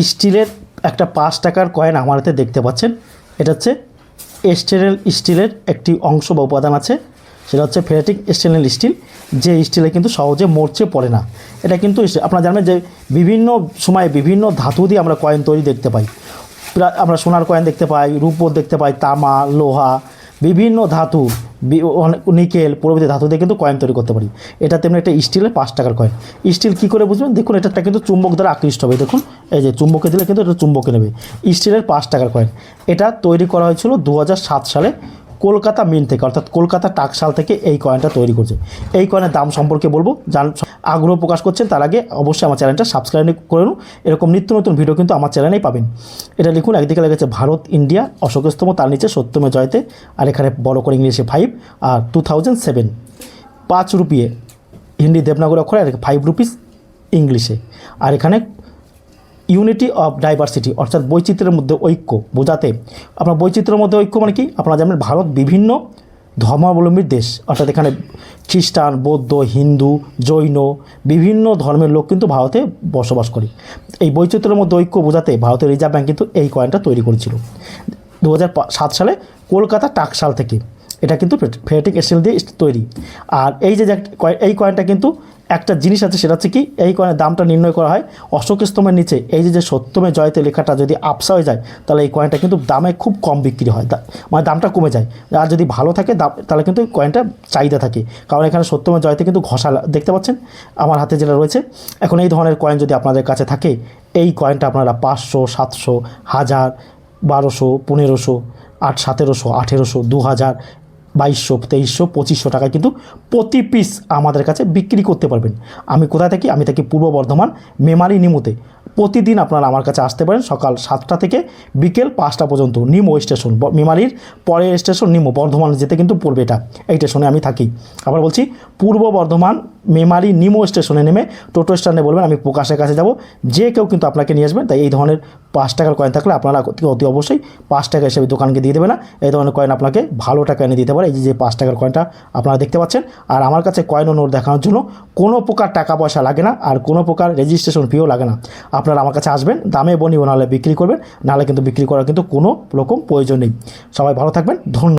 স্টিলের একটা পাঁচ টাকার কয়েন আমার হাতে দেখতে পাচ্ছেন। এটা হচ্ছে স্টেনলেস স্টিলের একটি অংশ বা উপাদান আছে। সেটা হচ্ছে ফেরেটিক স্টেনলেস স্টিল। যে স্টিলে কিন্তু সহজে মরচে পড়ে না। এটা কিন্তু আপনারা জানবেন যে বিভিন্ন সময়ে বিভিন্ন ধাতু দিয়ে আমরা কয়েন তৈরি দেখতে পাই। আমরা সোনার কয়েন দেখতে পাই রূপোর দেখতে পাই, তামা, লোহা বিভিন্ন ধাতু নিকেল, প্রভৃতি ধাতু দিয়ে কিন্তু কয়েন তৈরি করতে পারি। এটা তেমনি একটা স্টিলের পাঁচ টাকার কয়েন স্টিল কী করে বুঝবেন? দেখুন, এটা কিন্তু চুম্বক দ্বারা আকৃষ্ট হবে। দেখুন, এই যে চুম্বকে দিলে কিন্তু এটা চুম্বকে নেবে। স্টিলের পাঁচ টাকার কয়েন এটা তৈরি করা হয়েছিল দু হাজার সাত সালে। কলকাতা মিন থেকে, অর্থাৎ কলকাতা টাকশাল থেকে এই কয়েনটা তৈরি করছে। এই কয়েনের দাম সম্পর্কে বলব জান আগ্রহ প্রকাশ করছেন তার আগে অবশ্যই আমার চ্যানেলটা সাবস্ক্রাইব করে নিন। এরকম নিত্য নতুন ভিডিও কিন্তু আমার চ্যানেলেই পাবেন। এটা লিখুন, একদিকে লেগেছে ভারত ইন্ডিয়া অশোকস্তম তার নিচে সত্যমে জয়তে, আর এখানে বড় করে ইংলিশে ফাইভ আর টু থাউজেন্ড সেভেন পাঁচ রুপিয়ে, হিন্দি দেবনাগরী অক্ষরে, আর ফাইভ রুপিস ইংলিশে। আর এখানে ইউনিটি অফ ডাইভার্সিটি, অর্থাৎ বৈচিত্র্যের মধ্যে ঐক্য বোঝাতে। আপনার বৈচিত্র্যের মধ্যে ঐক্য মানে কি? আপনারা জানেন ভারত বিভিন্ন ধর্মাবলম্বীর দেশ। অর্থাৎ এখানে খ্রিস্টান, বৌদ্ধ, হিন্দু, জৈন বিভিন্ন ধর্মের লোক কিন্তু ভারতে বসবাস করে। এই বৈচিত্র্যের মধ্যে ঐক্য বোঝাতে ভারতের রিজার্ভ ব্যাঙ্ক কিন্তু এই কয়েনটা তৈরি করেছিল। দু সালে কলকাতা টাকশাল থেকে। এটা কিন্তু ফেরেটিক স্টিল দিয়ে তৈরি। আর এই যে এই কয়েনটা কিন্তু একটা জিনিস আছে, সেটা হচ্ছে কি, এই কয়েনের দামটা নির্ণয় করা হয় অশোক স্তম্ভের নিচে। এই যে সত্যমে জয়তে লেখাটা যদি আপসা হয়ে যায়, তাহলে এই কয়েনটা কিন্তু দামে খুব কম বিক্রি হয়। মানে দামটা কমে যায়। আর যদি ভালো থাকে, দাম তাহলে কিন্তু কয়েনটা চাহিদা থাকে। কারণ এখানে সত্যমে জয়তে কিন্তু ঘষা দেখতে পাচ্ছেন? আমার হাতে যেটা রয়েছে, এখন এই ধরনের কয়েন যদি আপনাদের কাছে থাকে, এই কয়েনটা আপনারা পাঁচশো, সাতশো, হাজার, বারোশো, পনেরোশো, আট, সতেরোশো, আঠেরোশো দু হাজার বাইশশো, তেইশশো, পঁচিশশো টাকায় কিন্তু প্রতি পিস আমাদের কাছে বিক্রি করতে পারবেন। আমি কোথায় থাকি? আমি থাকি পূর্ব বর্ধমান, মেমারি নিমুতে। প্রতিদিন আপনারা আমার কাছে আসতে পারেন সকাল সাতটা থেকে বিকেল পাঁচটা পর্যন্ত নিমো স্টেশন মেমারির পরের স্টেশন নিমো, বর্ধমান যেতে কিন্তু পড়বে এটা। এই স্টেশনে আমি থাকি। আবার বলছি, পূর্ব বর্ধমান, মেমারি নিমো স্টেশনে নেমে টোটো স্ট্যান্ডে বলবেন, আমি প্রকাশের কাছে যাব। যে কেউ কিন্তু আপনাকে নিয়ে আসবেন, তাই এই ধরনের পাঁচ টাকার কয়েন থাকলে আপনারা অতি অবশ্যই পাঁচ টাকা হিসেবে দোকানকে দিয়ে দেবে না। এই ধরনের কয়েন আপনাকে ভালো টাকা এনে দিতে পারে। এই যে যে পাঁচ টাকার কয়েনটা আপনারা দেখতে পাচ্ছেন। আর আমার কাছে কয়েন ও নোট দেখানোর জন্য কোনো প্রকার টাকা পয়সা লাগে না, আর কোনো প্রকার রেজিস্ট্রেশন ফিও লাগে না। আপনারা আমার কাছে আসবেন, দামে বনিব নাহলে বিক্রি করবেন নাহলে কিন্তু বিক্রি করার কিন্তু কোনো রকম প্রয়োজন নেই। সবাই ভালো থাকবেন, ধন্যবাদ।